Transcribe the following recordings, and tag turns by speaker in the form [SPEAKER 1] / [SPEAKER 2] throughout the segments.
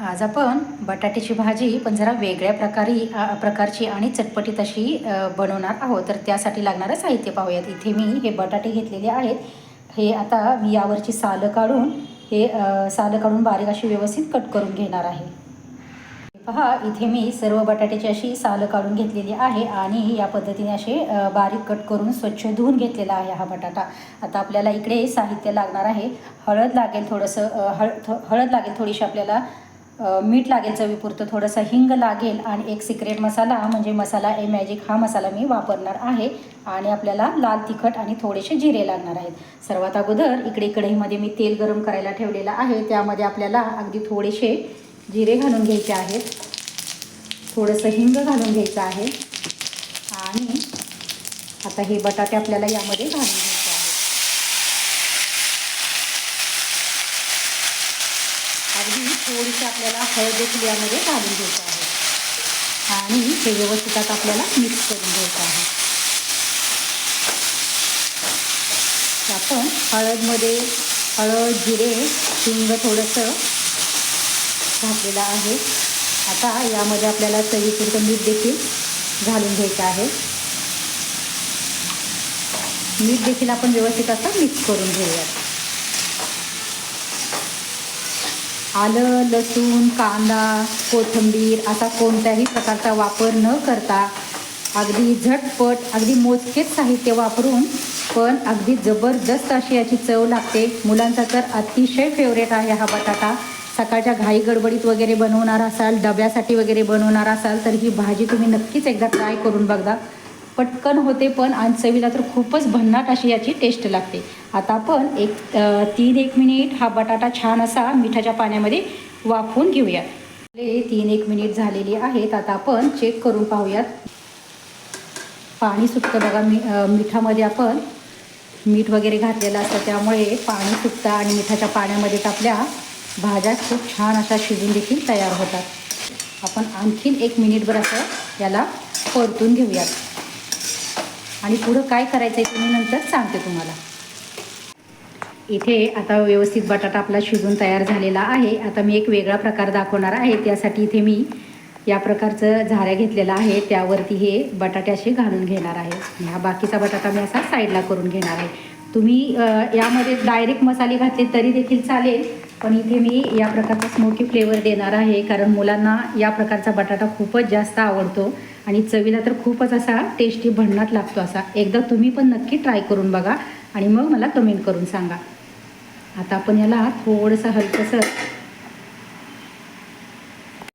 [SPEAKER 1] आज आपण बटाट्याची भाजी पण जरा वेगळ्या प्रकारे प्रकारची आणि चटपटीत अशी बनवणार आहोत. तर त्यासाठी लागणारं साहित्य पाहूयात. इथे मी हे बटाटे घेतलेले आहेत. हे आता मी यावरची सालं काढून हे सालं काढून बारीक अशी व्यवस्थित कट करून घेणार आहे. पहा इथे मी सर्व बटाट्याची अशी सालं काढून घेतलेली आहे आणि या पद्धतीने असे बारीक कट करून स्वच्छ धुवून घेतलेला आहे हा बटाटा. आता आपल्याला इकडे साहित्य लागणार आहे. हळद लागेल थोडंसं हळ हळद लागेल थोडीशी आपल्याला मीठ लागेल चवीपुरतं थोडंसं हिंग लागेल आणि एक सिक्रेट मसाला म्हणजे मसाला ए मॅजिक हा मसाला मी वापरणार आहे. आणि आपल्याला लाल तिखट आणि थोडेसे जिरे लागणार आहेत. सर्वात अगोदर इकडे कढईमध्ये मी तेल गरम करायला ठेवलेलं आहे. त्यामध्ये आपल्याला अगदी थोडेसे जिरे घालून घ्यायचे आहेत. थोडंसं हिंग घालून घ्यायचं आहे. आणि आता हे बटाटे आपल्याला यामध्ये घालून घ्यायचे आहेत थोडीशी आपल्याला हळद देखील यामध्ये घालून घ्यायचं आहे. आणि हे व्यवस्थित आता आपल्याला मिक्स करून घ्यायचं आहे. आपण हळदमध्ये हळद जिरे हिंग थोडंसं घातलेलं आहे. आता यामध्ये आपल्याला चवीपुरतं मीठ देखील घालून घ्यायचं आहे. मीठ देखील आपण व्यवस्थित असं मिक्स करून घेऊयात. आलं लसूण कांदा कोथिंबीर असा कोणत्याही प्रकारचा वापर न करता अगदी झटपट अगदी मोजकेच साहित्य वापरून पण अगदी जबरदस्त अशी याची चव लागते. मुलांचा तर अतिशय फेवरेट आहे हा बटाटा. सकाळच्या घाई गडबडीत वगैरे बनवणार असाल डब्यासाठी वगैरे बनवणार असाल तर ही भाजी तुम्ही नक्कीच एकदा ट्राय करून बघा. पटकन होते पण आणि चवीला तर खूपच भन्नाट अशी याची टेस्ट लागते. आता आपण एक तीन एक मिनिट हा बटाटा छान असा मिठाच्या पाण्यामध्ये वाफवून घेऊयात आपले तीन एक मिनिट झालेली आहेत आता आपण चेक करून पाहूयात. पाणी सुटतं बघा मी मिठामध्ये आपण मीठ वगैरे घातलेलं असतं त्यामुळे पाणी सुटतं आणि मिठाच्या पाण्यामध्येच आपल्या भाज्या खूप छान अशा शिजून देखील तयार होतात. आपण आणखीन एक मिनिटभर असं याला परतून घेऊयात. आणि पुढं काय करायचं आहे ते मी नंतर सांगते तुम्हाला. इथे आता व्यवस्थित बटाटा आपला शिजून तयार झालेला आहे. आता मी एक वेगळा प्रकार दाखवणार आहे. त्यासाठी इथे मी या प्रकारचं झाऱ्या घेतलेला आहे. त्यावरती हे बटाटे असे घालून घेणार आहे. ह्या हा बाकीचा बटाटा मी असा साईडला करून घेणार आहे. तुम्ही यामध्ये डायरेक्ट मसाले घातले तरी देखील चालेल. पण इथे मी या प्रकारचा स्मोकी फ्लेवर देणार आहे. कारण मुलांना या प्रकारचा बटाटा खूपच जास्त आवडतो. आणि चवीला तर खूपच असा टेस्टी भन्नाट लागतो असा. एकदा तुम्ही पण नक्की ट्राय करून बघा आणि मग मला कमेंट करून सांगा. आता आपण याला थोडंसं हलकंसं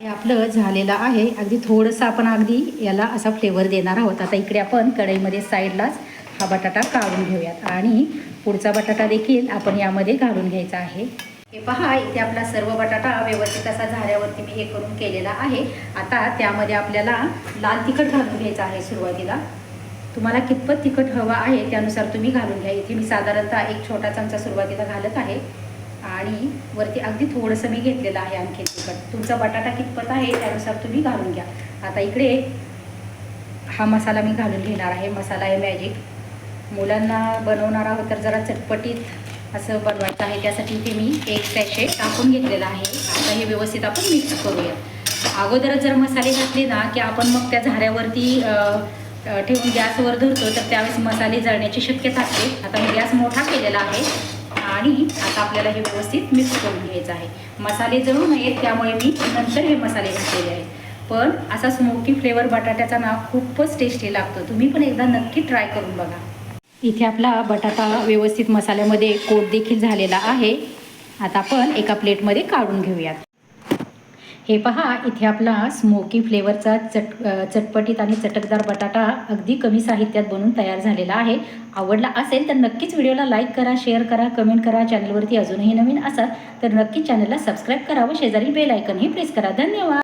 [SPEAKER 1] हे आपलं झालेलं आहे. अगदी थोडंसं आपण अगदी याला असा फ्लेवर देणार आहोत. आता इकडे आपण कढईमध्ये साईडलाच हा बटाटा काढून घेऊयात. आणि पुढचा बटाटा देखील आपण यामध्ये घालून घ्यायचा आहे. हे पहा इथे आपला सर्व बटाटा व्यवस्थित असा झाऱ्यावरती मी हे करून केलेला आहे. आता त्यामध्ये आपल्याला लाल तिखट घालून घ्यायचं आहे सुरुवातीला. तुम्हाला कितपत तिखट हवं आहे त्यानुसार तुम्ही घालून घ्या. इथे मी साधारणतः एक छोटा चमचा सुरुवातीला घालत आहे. आणि वरती अगदी थोडंसं मी घेतलेलं आहे आणखी तिखट. तुमचा बटाटा कितपत आहे त्यानुसार तुम्ही घालून घ्या. आता इकडे हा मसाला मी घालून घेणार आहे. मसाला आहे मॅजिक मुलांना बनवणार आहोत तर जरा चटपटीत असं बनवायचं आहे. त्यासाठी इथे मी एक सॅशे टाकून घेतलेला आहे. आता हे व्यवस्थित आपण मिक्स करूया. अगोदरच जर मसाले घातले ना की आपण मग त्या झाऱ्यावरती ठेवून गॅसवर धरतो तर त्यावेळेस मसाले जळण्याची शक्यता असते. आता मी गॅस मोठा केलेला आहे. आणि आता आपल्याला हे व्यवस्थित मिक्स करून घ्यायचं आहे. मसाले जळू नयेत त्यामुळे मी नंतर हे मसाले घातलेले आहेत. पण असा स्मोकी फ्लेवर बटाट्याचा ना खूपच टेस्टी लागतो. तुम्ही पण एकदा नक्की ट्राय करून बघा. इथे आपला बटाटा व्यवस्थित मसाल्यामध्ये कोट देखील झालेला आहे. आता आपण एका प्लेटमध्ये काढून घेऊयात. हे पहा इथे आपला स्मोकी फ्लेवरचा चट चटपटीत आणि चटकदार बटाटा अगदी कमी साहित्यात बनून तयार झालेला आहे. आवडला असेल तर नक्कीच व्हिडिओला लाईक करा शेअर करा कमेंट करा. चॅनलवरती अजूनही नवीन असाल तर नक्कीच चॅनलला सबस्क्राईब करा व शेजारी बेल आयकनही प्रेस करा. धन्यवाद!